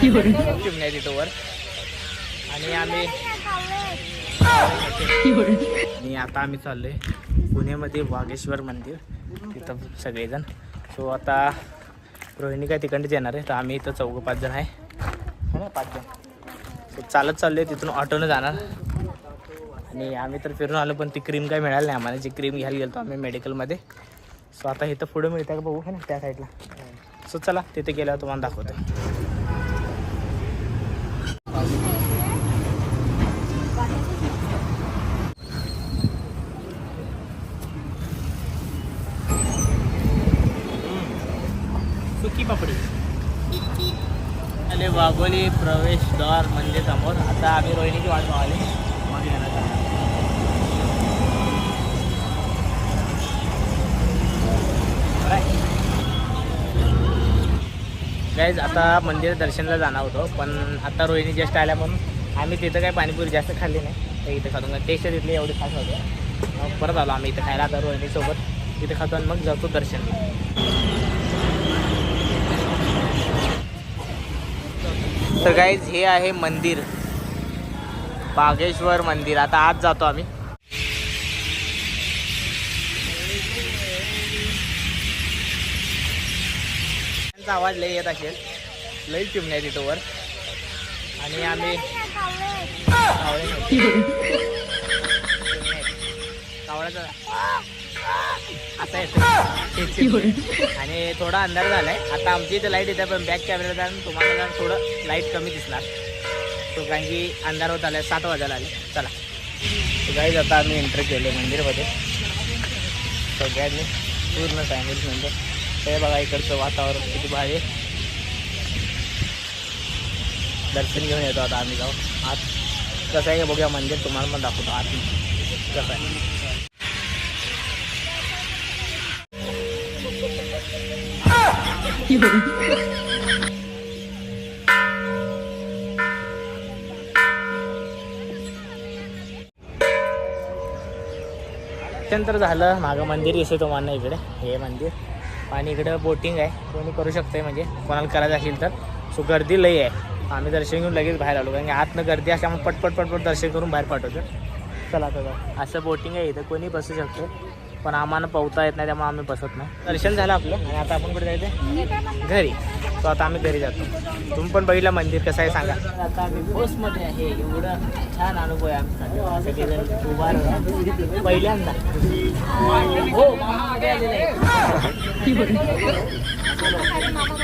चिमण्या तिथं वर आणि आम्ही आणि आता आम्ही चाललोय पुण्यामध्ये वागेश्वर मंदिर तिथं सगळेजण. सो आता रोहिणी काय तिकडे येणार आहे तर आम्ही इथं चौघं पाच जण आहे. हो ना पाच जण. सो चालत चाललोय तिथून ऑटोनं जाणार. आणि आम्ही तर फिरून आलो पण ती क्रीम काय मिळाली नाही आम्हाला. जी क्रीम घ्यायला गेलो आम्ही मेडिकलमध्ये सो आता इथं पुढं मिळतं का बघू है ना त्या साईडला सो चला तिथे गेल्यावर तुम्हाला दाखवतो. सुकी पापडी. अरे वाघोली प्रवेशद्वार म्हणजे समोर. आता आम्ही रोहिणीची वाट पाहिली मग येणार आहे. गाईज आता मंदिर दर्शनाला जाणार होतो पण आता रोहिणी जस्ट आल्या म्हणून आम्ही तिथं काही पाणीपुरी जास्त खाल्ली नाही. तर इथं खातो. टेस्ट तिथली एवढी खास होते मग परत आलो आम्ही इथं खायला. आता रोहिणीसोबत इथं खातो आणि मग जातो दर्शन. तर गाईज हे आहे मंदिर. बागेश्वर मंदिर. आता आज जातो आम्ही. त्यांचा आवाज लय येत असेल. लई चिमण्या आहे तिथं वर. आणि आम्ही कावळ्याचा असा येतो आणि थोडा अंधार झालाय. आता आमची इथे लाइट येते पण बॅक कॅमेरा जाऊन तुम्हाला थोडं लाइट कमी दिसणार. तो कारण की अंधार होत आलाय सात वाजायला आले. चला. गाईज आता आम्ही एंटर केले मंदिरमध्ये. सगळ्यांनी पूर्ण फॅमिली म्हणजे हे बघा इकडचं वातावरण किती भारी. दर्शन घेऊन येतो आता आम्ही जाऊ आत कसं आहे बघूया मंदिर तुम्हाला पण दाखवतो. आत कसं आहे. त्यानंतर झालं मागं मंदिर दिसतो तुम्हाला इकडे. हे मंदिर. आणि इकडं बोटिंग आहे. कोणी करू शकतंय म्हणजे. कोणाला करायचं असेल तर. सो गर्दी लई आहे. आम्ही दर्शन घेऊन लगेच बाहेर आलो. कारण की आतनं गर्दी असल्यामुळे पटपट पटपट दर्शन करून बाहेर पाठवतो चला आता असं बोटिंग आहे इथं. कोणी बसू शकतो पण आम्हाला पोहता येत नाही त्यामुळे आम्ही बसत नाही. दर्शन झालं आपलं. आणि आता आपण कुठे जायचं घरी. तो आता आम्ही घरी जातो. तुम्ही पण बघितलं मंदिर कसं आहे सांगा. आता आम्ही बसमध्ये आहे. एवढं छान अनुभव आहे आमचा. सगळेजण उभा पहिल्यांदा. हो मागे आलेले आहे.